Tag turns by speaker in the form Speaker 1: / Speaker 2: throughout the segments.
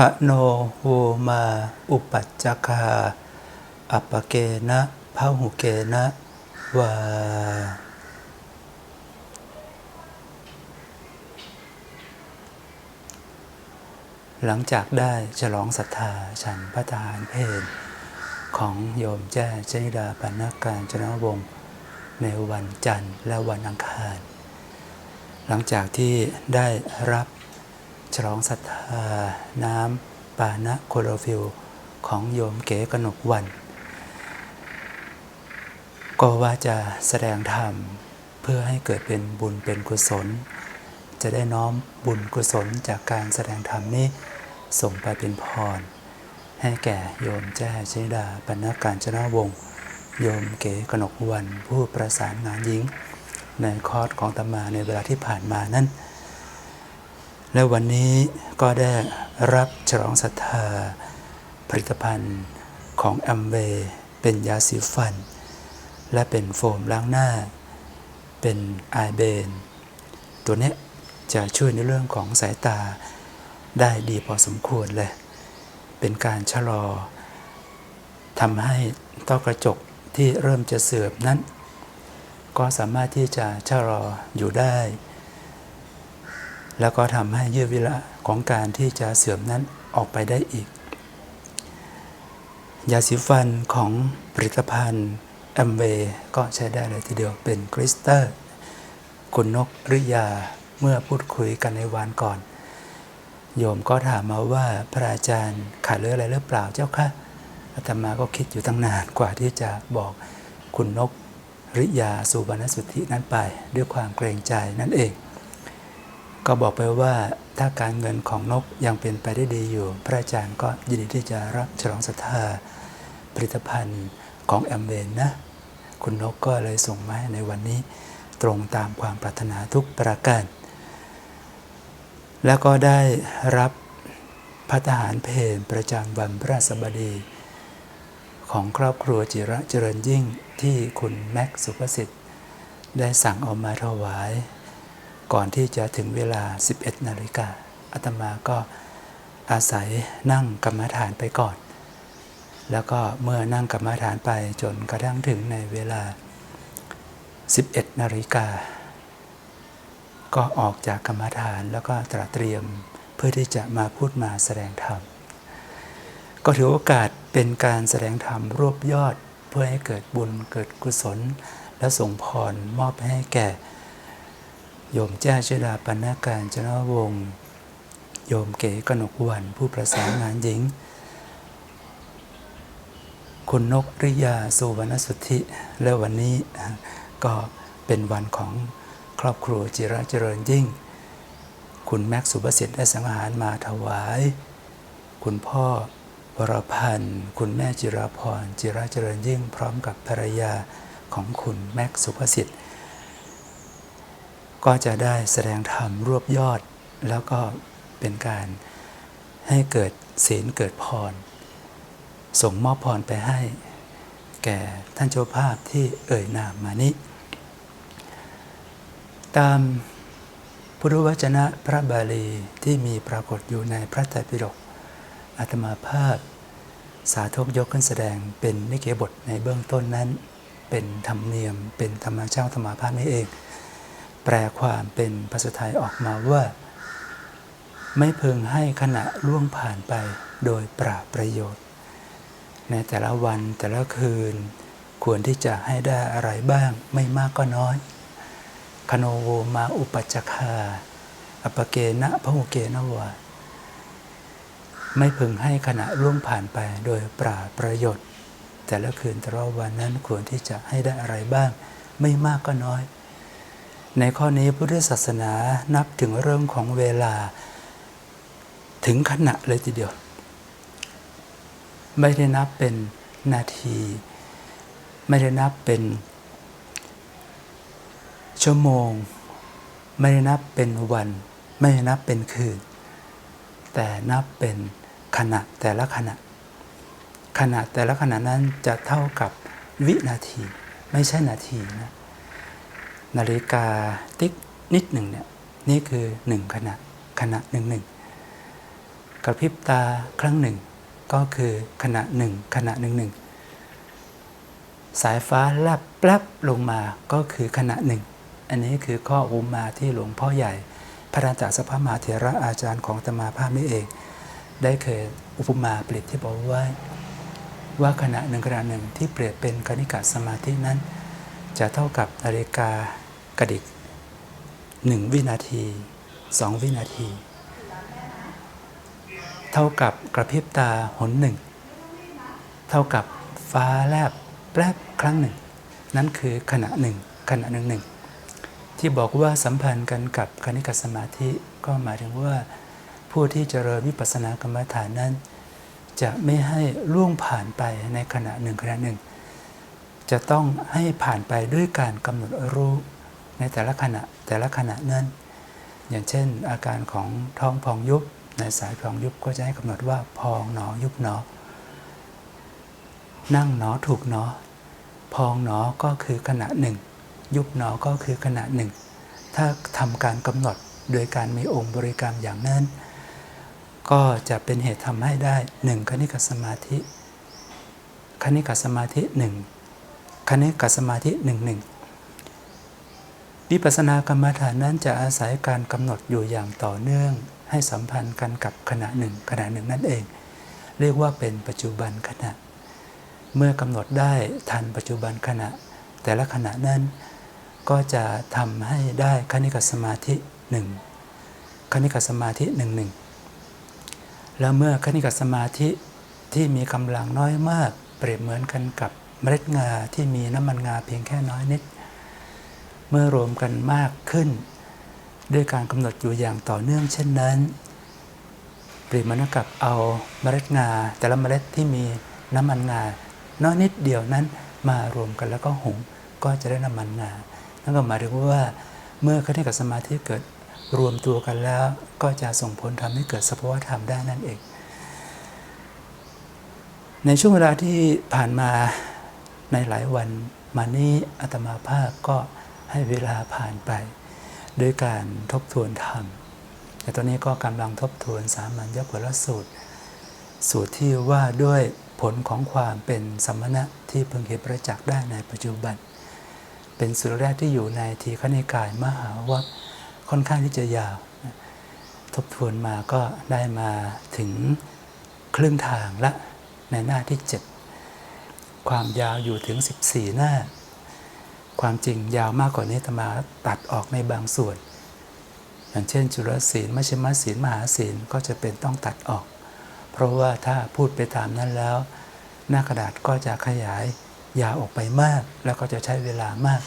Speaker 1: คโนโวมา อุปัจจคา อัปเกนะพะหุเกนะวาหลังจากได้ฉลองศรัทธาฉันพระทหารเพลของโยมแจ้ชนิดาปนักการจนวงศ์ในวันจันทร์และวันอังคาร หลังจากที่ได้รับ ฉลองศรัทธา น้ำปานะโคโลฟิลของโยมเก๋กนกวัน ก็ว่าจะแสดงธรรมเพื่อให้เกิดเป็นบุญเป็นกุศล จะได้น้อมบุญกุศลจากการแสดงธรรมนี้ส่งไปเป็นพร ให้แก่โยมแจ้ชิดาปณการจนาวงศ์โยมเก๋กนกวันผู้ประสานงานหญิง ในคอร์สของตมาในเวลาที่ผ่านมานั้น และวันนี้ก็ได้รับฉลองศรัทธา ผลิตภัณฑ์ของแอมเวย์เป็นยาสีฟัน และเป็นโฟมล้างหน้า เป็นไอเบน ตัวนี้จะช่วยในเรื่องของสายตาได้ดีพอสมควรเลย เป็นการชะลอทำให้ต้อกระจกที่เริ่มจะเสื่อมนั้น ก็สามารถที่จะชะลออยู่ได้ แล้วก็ทำให้ยืดเวลาของการที่จะเสื่อมนั้นออกไปได้อีก ยาสีฟันของผลิตภัณฑ์แอมเวก็ใช้ได้เลยทีเดียวเป็นคริสเตัลคุณนกริยาเมื่อพูดคุยกันในวันก่อน โยมก็ถามมาว่าพระอาจารย์ขาดเหลืออะไรหรือเปล่าเจ้าคะอาตมาก็คิดอยู่ตั้งนานกว่าที่จะบอกคุณนกริยาสุบรรณสุทธินั้นไป ด้วยความเกรงใจนั่นเอง ก็บอกไปว่าถ้าการเงินของนกยังเป็นไปได้ดีอยู่ พระอาจารย์ก็ยินดีที่จะรับฉลองศรัทธาผลิตภัณฑ์ของแอมเวนนะ คุณนกก็เลยส่งมาในวันนี้ตรงตามความปรารถนาทุกประการ แล้วก็ได้รับพัฒหารเพลประจำวันพระสบดี ของครอบครัวจิระเจริญยิ่งที่คุณแม็กซ์สุภสิทธิ์ ได้สั่งเอามาถวาย ก่อนที่จะถึงเวลา 11 นาฬิกาอาตมาก็อาศัยนั่งกรรมฐานไปก่อน แล้วก็เมื่อนั่งกรรมฐานไปจนกระทั่งถึงในเวลา 11 นาฬิกา ก็ออกจากกรรมฐานแล้วก็ตระเตรียมเพื่อที่จะมาพูดมาแสดงธรรม ก็ถือโอกาสเป็นการแสดงธรรมรวบยอดเพื่อให้เกิดบุญเกิดกุศล และส่งพรมอบให้แก่ โยมแจ้ชดาปนาการจนวงศ์โยมเก๋กนกวันผู้ประสานงานหญิง คุณนกริยาสุวรรณสุทธิ และวันนี้ก็เป็นวันของครอบครัวจิระเจริญยิ่ง คุณแม็กซ์สุภสิทธิ์ได้สังหารมาถวาย คุณพ่อวรพันธ์ คุณแม่จิราพรจิระเจริญยิ่ง พร้อมกับภรรยาของคุณแม็กซ์สุภสิทธิ์ ก็จะได้แสดงธรรมรวบยอด แล้วก็เป็นการให้เกิดศีลเกิดพร ส่งมอบพรไปให้ แก่ท่านเจ้าภาพที่เอ่ยนามมานี้ ตามพุทธวจนะพระบาลีที่มีปรากฏอยู่ในพระไตรปิฎกอาตมาภาพ สาธกยกขึ้นแสดงเป็นนิเกบทในเบื้องต้นนั้น เป็นธรรมเนียมเป็นธรรมเจ้าธรรมาภาพนี้เอง แปลความเป็นภาษาไทยออกมาว่า ไม่พึงให้ขณะล่วงผ่านไปโดยปราบประโยชน์ ในแต่ละวันแต่ละคืน ควรที่จะให้ได้อะไรบ้างไม่มากก็น้อย คโนโวมาอุปัจคาอปเกณะพหุเกณวะไม่พึงให้ขณะล่วงผ่านไปโดยปราบประโยชน์ แต่ละคืนแต่ละวันนั้นควรที่จะให้ได้อะไรบ้าง ไม่มากก็น้อย ในข้อนี้พุทธศาสนานับถึงเรื่องของเวลา ถึงขณะเลยทีเดียว ไม่ได้นับเป็นนาที ไม่ได้นับเป็น ชั่วโมง ไม่ได้นับเป็นวัน ไม่ได้นับเป็นคืน แต่นับเป็นขณะแต่ละขณะ ขณะแต่ละขณะนั้นจะเท่ากับวินาที ไม่ใช่นาทีนะ นาฬิกาติ๊กนิดหนึ่งเนี่ยนี่คือหนึ่งขณะขณะหนึ่งหนึ่งกระพริบตาครั้งหนึ่ง ก็คือขณะหนึ่งขณะหนึ่งหนึ่งสายฟ้าแลบแปลบลงมาก็คือขณะหนึ่ง อันนี้คือข้ออุมาที่หลวงพ่อใหญ่ พระราชาสภามาเถระอาจารย์ของตมาภาพนี้เอง ได้เคยอุปมาเปรียบที่บอกไว้ว่าขณะหนึ่งขณะหนึ่งที่เปรียบเป็นคณิกะสมาธินั้น จะเท่ากับนาฬิกากระดิกหนึ่งวินาทีสองวินาที เท่ากับกระพริบตาหนหนึ่ง เท่ากับฟ้าแลบแปลบครั้งหนึ่ง นั่นคือขณะหนึ่งขณะหนึ่งหนึ่งที่บอกว่าสัมพันธ์กันกับคณิกสมาธิก็หมายถึงว่า ผู้ที่เจริญวิปัสสนากรรมฐานนั้น จะไม่ให้ล่วงผ่านไปในขณะหนึ่งขณะหนึ่ง จะต้องให้ผ่านไปด้วยการกำหนดรู้ในแต่ละขณะแต่ละขณะนั้น อย่างเช่น อาการของท้องพองยุบในสายพองยุบก็จะให้กำหนดว่าพองหนอยุบหนอ นั่งหนอถูกหนอ พองหนอก็คือขณะหนึ่ง ยุบหนอก็คือขณะหนึ่ง ถ้าทำการกำหนดโดยการมีองค์บริกรรมอย่างนั้น ก็จะเป็นเหตุทำให้ได้หนึ่งคณิกสมาธิคณิกสมาธิหนึ่ง คณิกสมาธิหนึ่งหนึ่งวิปัสสนากรรมฐานนั้นจะอาศัยการกำหนดอยู่อย่างต่อเนื่อง ให้สัมพันธ์กันกับขณะหนึ่งขณะหนึ่งนั่นเอง เรียกว่าเป็นปัจจุบันขณะ เมื่อกำหนดได้ทันปัจจุบันขณะ แต่ละขณะนั้นก็จะทำให้ได้คณิกสมาธิหนึ่งคณิกสมาธิหนึ่งหนึ่งแล้วเมื่อคณิกสมาธิที่มีกำลังน้อยมากเปรียบเหมือนกันกับ เมล็ดงาที่มีน้ำมันงาเพียงแค่น้อยนิด เมื่อรวมกันมากขึ้น ด้วยการกำหนดอยู่อย่างต่อเนื่องเช่นนั้นเปรียบเหมือนกับเอาเมล็ดงา แต่ละเมล็ดที่มีน้ำมันงา น้อยนิดเดียวนั้นมารวมกันแล้วก็หุงก็จะได้น้ำมันงา นั่นก็หมายถึงว่าเมื่อคณิกสมาธิเกิดรวมตัวกันแล้ว ก็จะส่งผลทำให้เกิดสภาวธรรมได้นั่นเอง ในช่วงเวลาที่ผ่านมา ในหลายวันมานี้อาตมาภาพก็ให้เวลาผ่านไป ด้วยการทบทวนธรรม แต่ตอนนี้ก็กำลังทบทวนสามัญญผลสูตร สูตรที่ว่าด้วยผลของความเป็นสมณะที่เพิ่งเห็นประจักษ์ได้ในปัจจุบัน เป็นสูตรแรกที่อยู่ในทีฆนิกายมหาวัคค่อนข้างที่จะยาว ทบทวนมาก็ได้มาถึงครึ่งทางละในหน้าที่ 7 ความยาวอยู่ถึง 14 หน้า ความจริงยาวมากกว่านี้ตมาตัดออกในบางส่วน อย่างเช่น จุลศีลมชฌิมศีลมหาศีลก็จะเป็นต้องตัดออก เพราะว่าถ้าพูดไปตามนั้นแล้ว หน้ากระดาษก็จะขยายยาวออกไปมาก แล้วก็จะใช้เวลามาก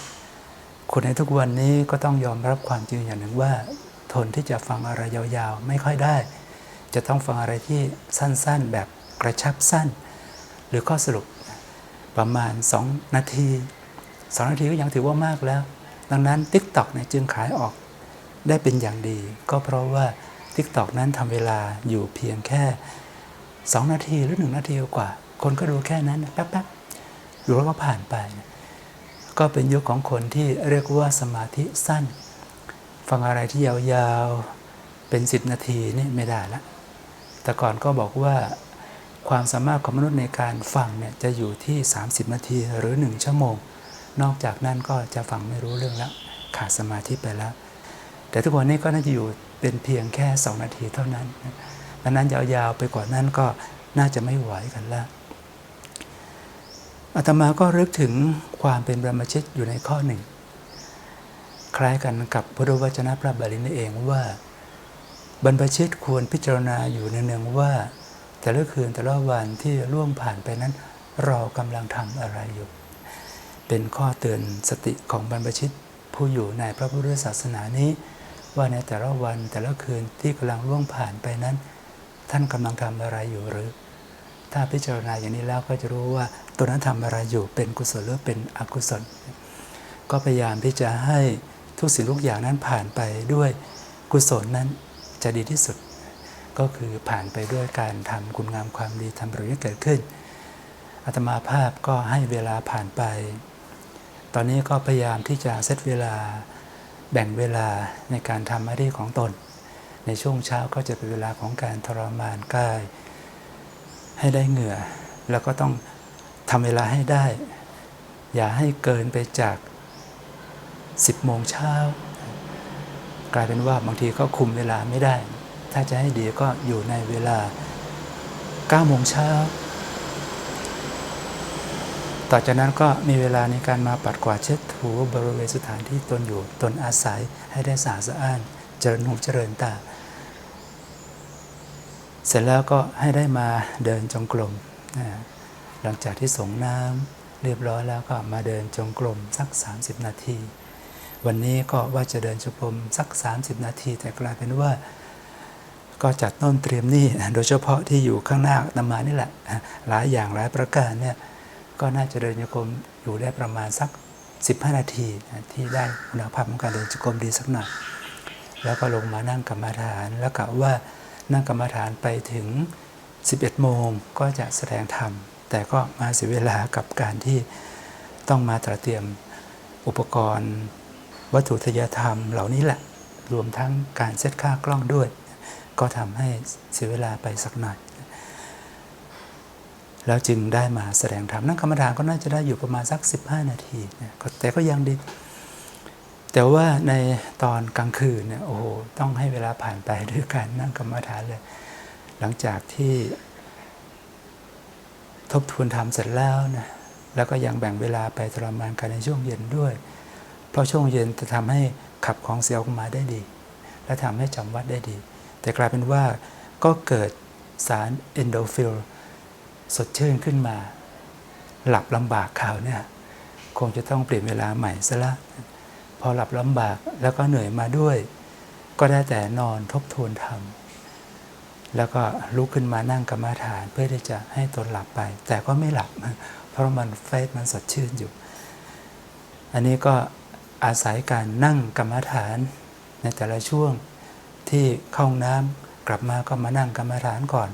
Speaker 1: คนในทุกวันนี้ก็ต้องยอมรับความจริงอย่างหนึ่งว่า ทนที่จะฟังอะไรยาวๆ ไม่ค่อยได้ จะต้องฟังอะไรที่สั้นๆแบบกระชับสั้น หรือข้อสรุป ประมาณ 2 นาที 2 นาทีก็ยังถือว่ามากแล้ว ดังนั้น TikTok เนี่ยจึงขายออกได้เป็นอย่างดี ก็เพราะว่า TikTok นั้นทำเวลาอยู่เพียงแค่ 2 นาทีหรือ 1 นาทีกว่า คนก็ดูแค่นั้นแป๊บๆดูแล้วก็ผ่านไป ก็เป็นยุคของคนที่เรียกว่าสมาธิสั้น ฟังอะไรที่ยาวๆเป็น 10 นาทีนี่ไม่ได้ละแต่ก่อนก็บอกว่า ความสามารถของมนุษย์ในการฟังเนี่ยจะอยู่ที่ 30 นาทีหรือ 1 ชั่วโมง นอกจากนั้นก็จะฟังไม่รู้เรื่องแล้วขาดสมาธิไปแล้ว แต่ทุกวันนี้ก็น่าจะอยู่เป็นเพียงแค่ 2 นาทีเท่านั้นดังนั้นยาวๆไปกว่านั้นก็น่าจะไม่ไหวกันแล้วอาตมาก็รึกถึงความเป็นบรมชิตอยู่ในข้อหนึ่ง คล้ายกันกับพุทธวจนะพระบาลีนี่เองว่า บรรพชิตควรพิจารณาอยู่เนืองๆว่า แต่ละคืนแต่ละวันที่ล่วงผ่านไปนั้น เรากำลังทำอะไรอยู่ เป็นข้อเตือนสติของบรรพชิตผู้อยู่ในพระพุทธศาสนานี้ ว่าในแต่ละวันแต่ละคืนที่กำลังล่วงผ่านไปนั้น ท่านกำลังทำอะไรอยู่หรือ ถ้าพิจารณาอย่างนี้แล้วก็จะรู้ว่าตัวนั้นทำอะไรอยู่เป็นกุศลหรือเป็นอกุศล ก็พยายามที่จะให้ทุกสิ่งทุกอย่างนั้นผ่านไปด้วยกุศลนั้นจะดีที่สุด ก็คือผ่านไปด้วยการทำคุณงามความดีทำประโยชน์เกิดขึ้นอาตมาภาพก็ให้เวลาผ่านไป ตอนนี้ก็พยายามที่จะเซตเวลาแบ่งเวลาในการทำหน้าที่ของตน ในในช่วงเช้าก็จะเป็นเวลาของการทรมานกาย ให้ได้เหงื่อ แล้วก็ต้องทำเวลาให้ได้ อย่าให้เกินไปจาก 10โมงเช้ากลายเป็นว่าบางทีก็คุมเวลาไม่ได้ ถ้าจะให้ดีก็อยู่ในเวลา9โมงเช้า ต่อจากนั้นก็มีเวลาในการมาปัดกวาดเช็ดถูบริเวณสถานที่ตนอยู่ตนอาศัยให้ได้สะอาดสะอ้าน เจริญหูเจริญตา เสร็จแล้วก็ให้ได้มาเดินจงกรมหลังจากที่ส่งน้ำเรียบร้อยแล้วก็มาเดินจงกรมสัก 30 นาที วันนี้ก็ว่าจะเดินจงกรมสัก 30 นาที แต่กลายเป็นว่า ก็จัดต้นเตรียมนี่โดยเฉพาะที่อยู่ข้างหน้าอามานี่แหละ หลายอย่างหลายประการเนี่ยก็น่าจะเดินจงกรมอยู่ได้ประมาณสัก 15 นาทีที่ได้คุณภาพของการเดินจงกรมดีสักหน่อยแล้วก็ลงมานั่งกรรมฐานแล้วกะว่านั่งกรรมฐานไปถึง 11 โมงก็จะแสดงธรรม แต่ก็มาเสียเวลากับการที่ต้องมาตระเตรียมอุปกรณ์ วัตถุทยธรรมเหล่านี้แหละ รวมทั้งการเซตค่ากล้องด้วย ก็ทำให้เสียเวลาไปสักหน่อย แล้วจึงได้มาแสดงธรรมนั่งกรรมฐานก็น่าจะได้อยู่ประมาณสัก 15 นาทีนะแต่ก็ยังดี แต่ว่าในตอนกลางคืนเนี่ยโอ้โหต้องให้เวลาผ่านไปด้วยการนั่งกรรมฐานเลย หลังจากที่ทบทวนธรรมเสร็จแล้วนะแล้วก็ยังแบ่งเวลาไปทรมานกันในช่วงเย็นด้วย เพราะช่วงเย็นจะทำให้ขับของเสียออกมาได้ดี และทำให้จำวัดได้ดี แต่กลายเป็นว่าก็เกิดสารเอนโดฟิลสดชื่นขึ้นมา หลับลำบากข่าวเนี่ยคงจะต้องเปลี่ยนเวลาใหม่ซะละพอหลับลำบากแล้วก็เหนื่อยมาด้วย ก็ได้แต่นอนทบทวนธรรมแล้วก็ลุกขึ้นมานั่งกรรมาฐานเพื่อที่จะให้ตนหลับไป แต่ก็ไม่หลับ เพราะมันเฟสมันสดชื่นอยู่ อันนี้ก็อาศัยการนั่งกรรมาฐานในแต่ละช่วง ที่เข้าห้องน้ำกลับมาก็มานั่งกรรมฐานก่อน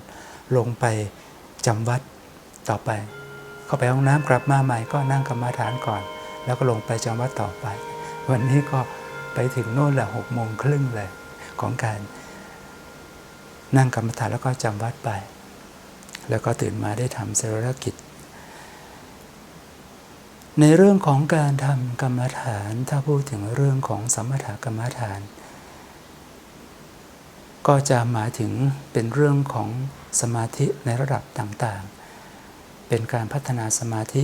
Speaker 1: ลงไปจำวัดต่อไป เข้าไปห้องน้ำกลับมาใหม่ก็นั่งกรรมฐานก่อน แล้วก็ลงไปจำวัดต่อไป วันนี้ก็ไปถึงโน่นแหละหกโมงครึ่งเลยของการนั่งกรรมฐานแล้วก็จำวัดไป แล้วก็ตื่นมาได้ทำเสรกิจ ในเรื่องของการทำกรรมฐาน ถ้าพูดถึงเรื่องของสมถกรรมฐาน ก็จะหมายถึงเป็นเรื่องของสมาธิในระดับต่างๆ เป็นการพัฒนาสมาธิ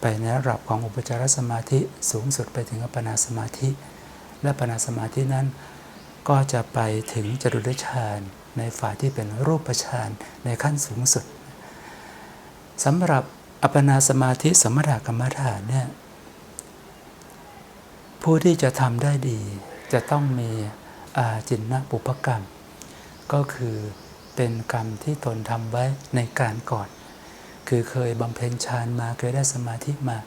Speaker 1: ไปในระดับของอุปจารสมาธิสูงสุดไปถึงอัปปนาสมาธิ และอปนาสมาธินั้น ก็จะไปถึงจรุดฌานในฝ่ายที่เป็นรูปฌานในขั้นสูงสุดสำหรับอัปปนาสมาธิสมถกรรมฐานเนี่ยผู้ที่จะทำได้ดีจะต้องมีจินนปุพกรรม ก็คือเป็นกรรมที่ตนทำไว้ในการก่อน คือเคยบำเพ็ญฌานมาเคยได้สมาธิมา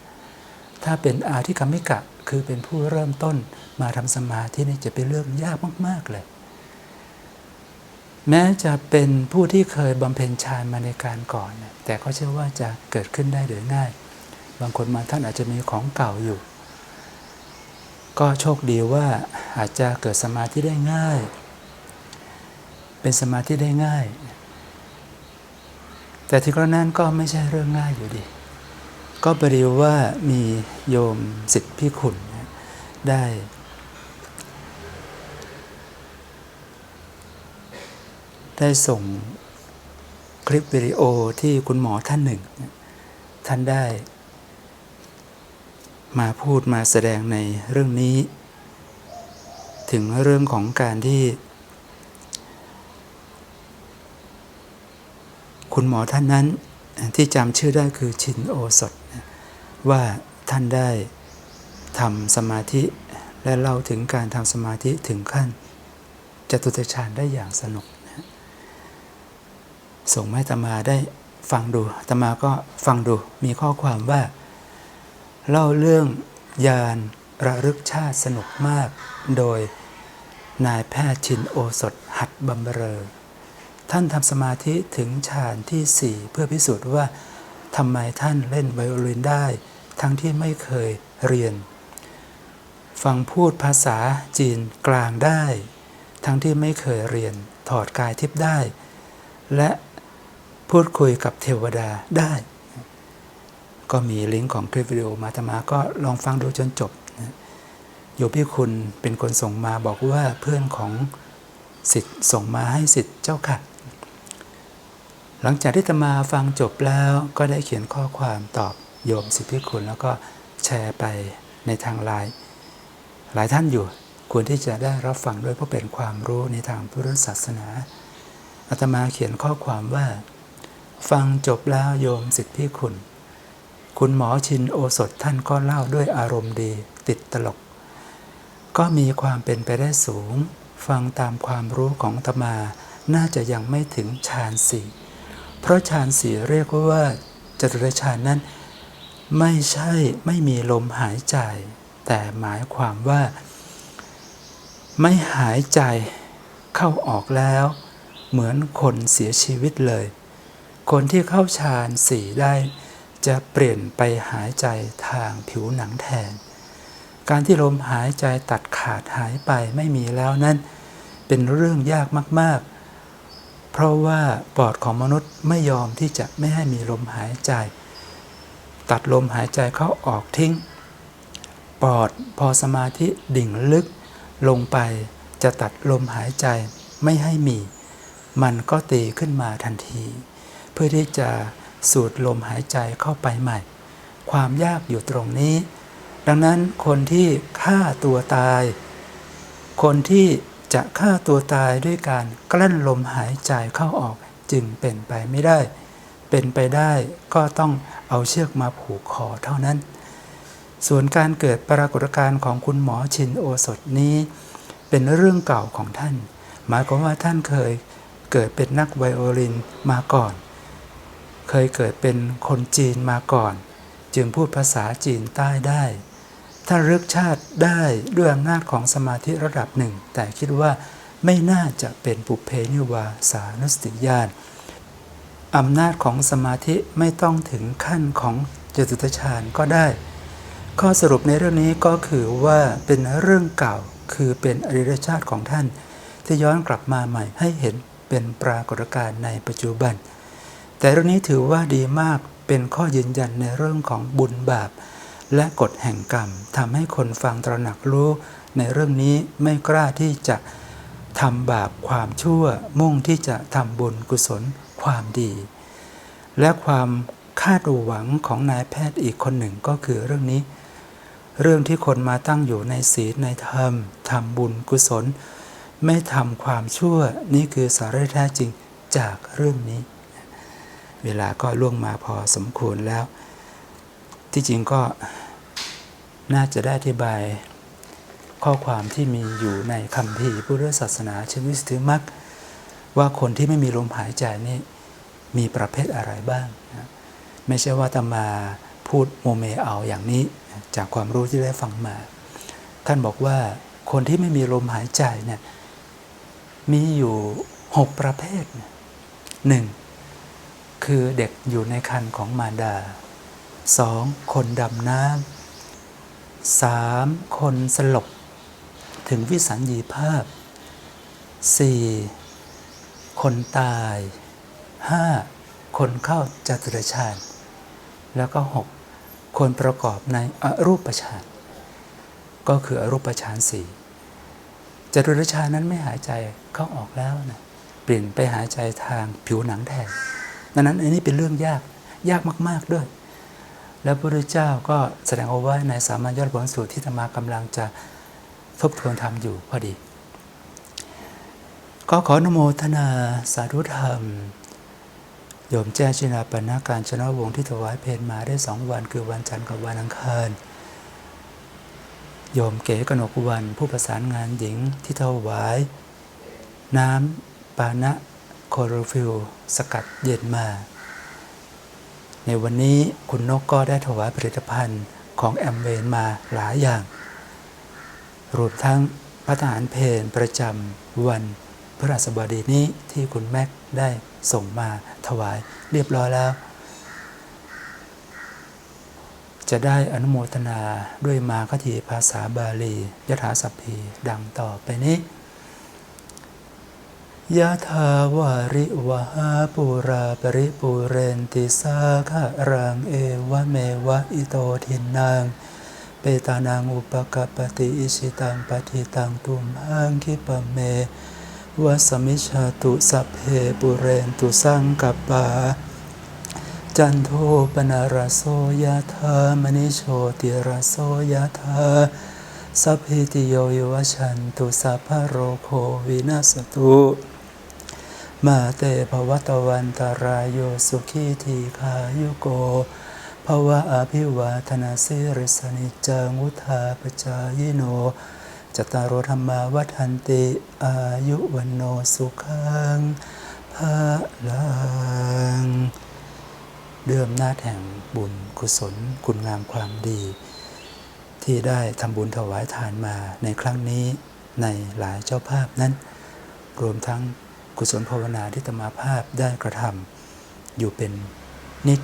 Speaker 1: ถ้าเป็นอาธิกรรมิกะคือเป็นผู้เริ่มต้นมาทำสมาธินี่จะเป็นเรื่องยากมาก ๆ เลย แม้จะเป็นผู้ที่เคยบำเพ็ญฌานมาในการก่อน แต่ก็เชื่อว่าจะเกิดขึ้นได้โดยง่าย บางคนมาท่านอาจจะมีของเก่าอยู่ ก็โชคดีว่าอาจจะเกิดสมาธิได้ง่าย เป็นสมาธิได้ง่าย แต่ที่กระนั้นก็ไม่ใช่เรื่องง่ายอยู่ดี ก็บริวว่ามีโยมสิทธิพิคุณได้ ได้ส่งคลิปวิดีโอที่คุณหมอท่านหนึ่ง ท่านได้มาพูดมาแสดงในเรื่องนี้ ถึงเรื่องของการที่ คุณหมอท่านนั้นที่จำชื่อได้คือชินโอสถ ว่าท่านได้ทำสมาธิและเล่าถึงการทำสมาธิถึงขั้นจตุตฌานได้อย่างสนุกนะส่งให้ตมาได้ฟังดูตมาก็ฟังดูมีข้อความว่า เล่าเรื่องยานระลึกชาติสนุกมาก โดยนายแพทย์ชินโอสถหัดบำเรอ ท่านทำสมาธิถึงฌานที่ 4 เพื่อพิสูจน์ว่าทำไมท่านเล่นไวโอลินได้ ทั้งที่ไม่เคยเรียน ฟังพูดภาษาจีนกลางได้ ทั้งที่ไม่เคยเรียน ถอดกายทิพย์ได้ และพูดคุยกับเทวดาได้ ก็มีลิงก์ของคลิปวิดีโอมาธรรมาก็ลองฟังดูจนจบโยพี่คุณเป็นคนส่งมาบอกว่าเพื่อนของสิทธิ์ส่งมาให้สิทธิ์เจ้าค่ะ หลังจากที่ตมาฟังจบแล้วก็ได้เขียนข้อความตอบโยมสิทธิคุณ แล้วก็แชร์ไปในทางไลน์หลายท่านอยู่ควรที่จะได้รับฟังด้วยเพราะเป็นความรู้ในทางพุทธศาสนาอาตมาเขียนข้อความว่า ฟังจบแล้วโยมสิทธิคุณ คุณหมอชินโอสถท่านก็เล่าด้วยอารมณ์ดีติดตลก ก็มีความเป็นไปได้สูง ฟังตามความรู้ของตมาน่าจะยังไม่ถึงฌานสี่ เพราะฌานสี่เรียกว่าจตุรฌานนั้น ไม่ใช่ไม่มีลมหายใจ แต่หมายความว่า ไม่หายใจเข้าออกแล้ว เหมือนคนเสียชีวิตเลย คนที่เข้าฌานสี่ได้จะเปลี่ยนไปหายใจทางผิวหนังแทน การที่ลมหายใจตัดขาดหายไปไม่มีแล้วนั้น เป็นเรื่องยากมากๆ เพราะว่าปอดของมนุษย์ไม่ยอมที่จะไม่ให้มีลมหายใจ ตัดลมหายใจเข้าออกทิ้ง ปอดพอสมาธิดิ่งลึก ลงไปจะตัดลมหายใจไม่ให้มี มันก็ตีขึ้นมาทันที เพื่อที่จะสูดลมหายใจเข้าไปใหม่ ความยากอยู่ตรงนี้ ดังนั้นคนที่ฆ่าตัวตาย คนที่ จะฆ่าตัวตายด้วยการกลั้นลมหายใจเข้าออกจึงเป็นไปไม่ได้ เป็นไปได้ก็ต้องเอาเชือกมาผูกคอเท่านั้น ส่วนการเกิดปรากฏการณ์ของคุณหมอชินโอสถนี้ เป็นเรื่องเก่าของท่าน หมายความว่าท่านเคยเกิดเป็นนักไวโอลินมาก่อน เคยเกิดเป็นคนจีนมาก่อน จึงพูดภาษาจีนใต้ได้ ถ้าเลือกชาติได้ด้วยอำนาจของสมาธิระดับหนึ่ง แต่คิดว่าไม่น่าจะเป็นปุเพนิวาสานุสติญาณอำนาจของสมาธิไม่ต้องถึงขั้นของจตุตฌานก็ได้ ข้อสรุปในเรื่องนี้ก็คือว่าเป็นเรื่องเก่าคือเป็นอริยชาติของท่าน ที่ย้อนกลับมาใหม่ให้เห็นเป็นปรากฏการณ์ในปัจจุบัน แต่เรื่องนี้ถือว่าดีมากเป็นข้อยืนยันในเรื่องของบุญบาป และกฎแห่งกรรมทำให้คนฟังตระหนักรู้ ในเรื่องนี้ไม่กล้าที่จะทำบาปความชั่วมุ่งที่จะทำบุญกุศลความดี และความคาดหวังของนายแพทย์อีกคนหนึ่งก็คือเรื่องนี้ เรื่องที่คนมาตั้งอยู่ในศีลในธรรมทำบุญกุศล ไม่ทำความชั่วนี่คือสาระแท้จริงจากเรื่องนี้ เวลาก็ล่วงมาพอสมควรแล้ว ที่จริงก็น่าจะได้อธิบายข้อความที่มีอยู่ในคำพีพุทธศาสนาเชนวิสติมักว่าคนที่ไม่มีลมหายใจนี่มีประเภทอะไรบ้างนะไม่ใช่ว่าตมาพูดโมเมเอาอย่างนี้จากความรู้ที่ได้ฟังมา ท่านบอกว่าคนที่ไม่มีลมหายใจเนี่ยมีอยู่หกประเภทหนึ่งคือเด็กอยู่ในคันของมารดา สองคนดำน้ำสามคนสลบ ถึงวิสัญญีภาพสี่คนตายห้าคนเข้าจตุรฌานแล้วก็หกคนประกอบในอรูปฌานก็คืออรูปฌานสี่จตุรฌานนั้นไม่หายใจเข้าออกแล้วนะเปลี่ยนไปหายใจทางผิวหนังแทนดังนั้นอันนี้เป็นเรื่องยากยากมาก ๆด้วย แล้วพระพุทธเจ้าก็แสดงเอาไว้ในสามัญยอดผลสูตรที่ธรรมากำลังจะทบทวนทำอยู่พอดี ก็ขออนุโมทนาสาธุธรรม โยมแจ้ชินาปนาการชนะวงที่ถวายเพลมาได้สองวันคือวันจันทร์กับวันอังคารโยมเก๋กนกวันผู้ประสานงานหญิงที่ถวาย น้ำปานะโคโรฟิลสกัดเย็นมา ในวันนี้คุณนกก็ได้ถวายผลิตภัณฑ์ของแอมเวนมาหลายอย่าง รวมทั้งพระทหารเพลประจำวันพระราชบดีนี้ที่คุณแม็กได้ส่งมาถวายเรียบร้อยแล้ว จะได้อนุโมทนาด้วยมาคทีภาษาบาลียถาสัพพีดังต่อไปนี้ ยะถาวาริวหาปุราปริปุเรนติสาคะรังเอวะเมวะอิโตทินังเปตานังอุปกปปติอิชิตังปฏิตังตุมหังคิปะเมวะสมิชาตุสัพเพปุเรนตุสังกัปปา จันโทปนารโสยะธามณิโชติรโสยะธาสัพพิติโยโยวัชันตุสัพพะโรโควินาสตุ มาเตภวตวันตารายโยสุขีทีขายุโกภวะอภิวาธนาสิริสนิจังวุธาปจายโนจตารธรรมาวัฏันติอายุวันโนสุขังภาลังด้วยอำนาแห่งบุญกุศลคุณงามความดี ที่ได้ทำบุญถวายทานมาในครั้งนี้ในหลายเจ้าภาพนั้น รวมทั้ง กุศลภาวนาที่ตมาภาพได้กระทำอยู่เป็นนิด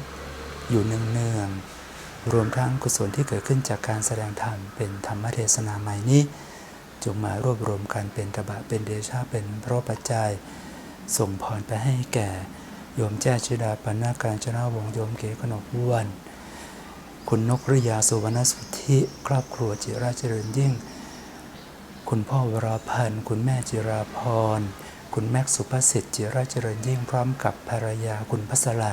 Speaker 1: อยู่เนืองๆรวมทั้งกุศลที่เกิดขึ้นจากการแสดงธรรมเป็นธรรมเทศนาใหม่นี้ จงมารวบรวมกันเป็นตบะเป็นเดชาเป็นเพราะปัจจัย ส่งพรไปให้แก่โยมแจ้ชิดาปันนาการชนะวงโยมเก๋ขนกอ้วนคุณนกริยาสุวรรณสุทธิครอบครัวจิราเจริญยิ่ง คุณพ่อวราพันธ์ คุณแม่จิราพร คุณแม็กซ์สุภสิทธิ์จิรเจริญยิ่งพร้อมกับภรรยาคุณพัสลา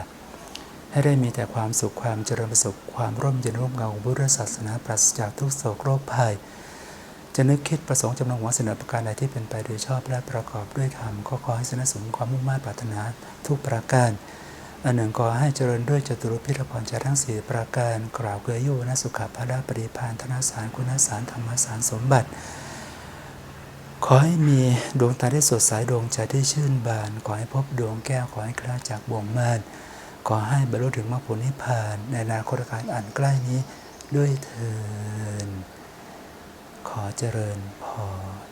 Speaker 1: ให้ได้มีแต่ความสุขความเจริญประสบความร่มเย็นร่มเงาของพุทธศาสนาปราศจากทุกโศกโรคภัย จะนึกคิดประสงค์จำนงหวังเสนอประการใดที่เป็นไปโดยชอบและประกอบด้วยธรรมก็ขอให้สนสมความมุ่งมั่นปรารถนาทุกประการอันหนึ่งขอให้เจริญด้วยจตุรพิธพรใจทั้งสี่ประการกล่าวเกยโยนสุขภาระปริพานธนสารคุณสารธรรมสารสมบัติ ขอให้มีดวงตาที่สดใสดวงใจที่ชื่นบาน ขอให้พบดวงแก้ว ขอให้คลาจากบ่วงมารขอให้บรรลุถึงมรรคผลนิพพาน ในอนาคตการอันใกล้นี้ด้วยเถินขอเจริญพร